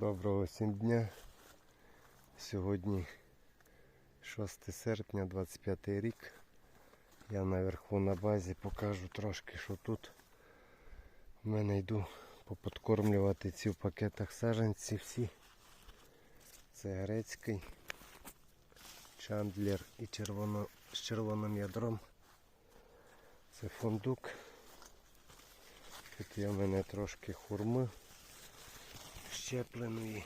Доброго всім дня. Сьогодні 6 серпня 25 рік. Я наверху на базі покажу трошки, що тут. У мене йду поподкормлювати ці в пакетах саджанці всі. Це грецький, чандлер і червоно, з червоним ядром. Це фундук. Тут є в мене трошки хурми щепленої.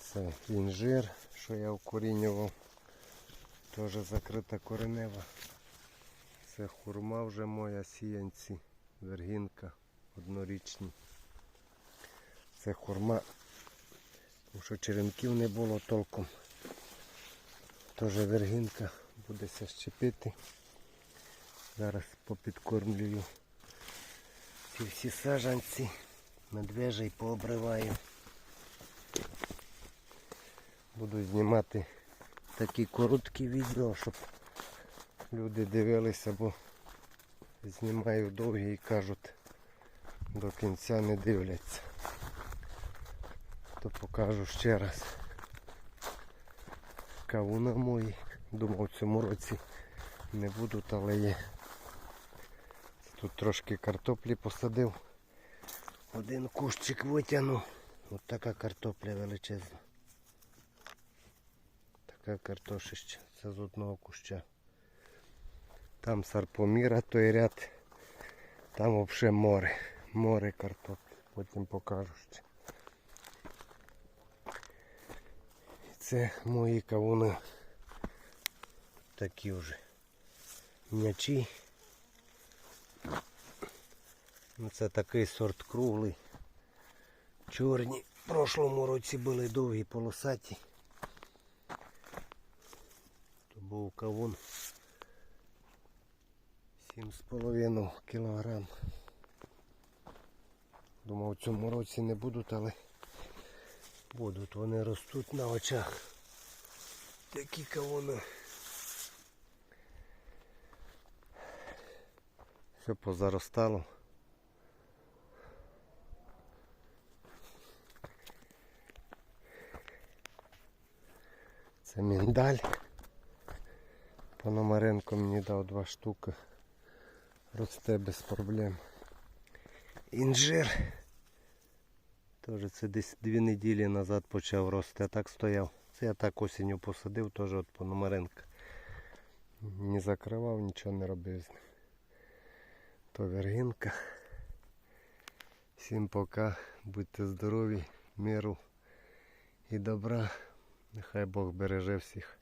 Це інжир, що я вкорінював. Теж закрита коренева. Це хурма вже моя сіянці, вергінка однорічні. Це хурма, тому що черенків не було толком. Теж вергінка буде щепити. Зараз попідкормлюю ці всі саджанці, медвежий пообриваю. Буду знімати такі короткі відео, щоб люди дивилися, бо знімаю довгі і кажуть, до кінця не дивляться. То покажу ще раз. Кавуна мої. Думав в цьому році не будуть, але є. Тут трошки картоплі посадив. Один кущик витягнув. Ось така картопля величезна. Така картошища. Це з одного куща. Там сарпоміра той ряд. Там взагалі море. Море картоплі. Потім покажу ще. Це мої кавуни. Такі вже м'ячі. Це такий сорт круглий. Чорні. В прошлому році були довгі полосаті. То був кавун 7,5 кілограм. Думав, в цьому році не будуть, але будуть. Вони ростуть на очах. Такі кавуни. Все позаростало. Це міндаль. Пономаренко мені дав два штуки. Росте без проблем. Інжир. Теж це десь дві неділі назад почав рости, а так стояв. Це я так осінню посадив, теж от Пономаренка. Не закривав, нічого не робив з ним. То вергінка. Всім пока. Будьте здорові, миру і добра. Нехай Бог береже всіх.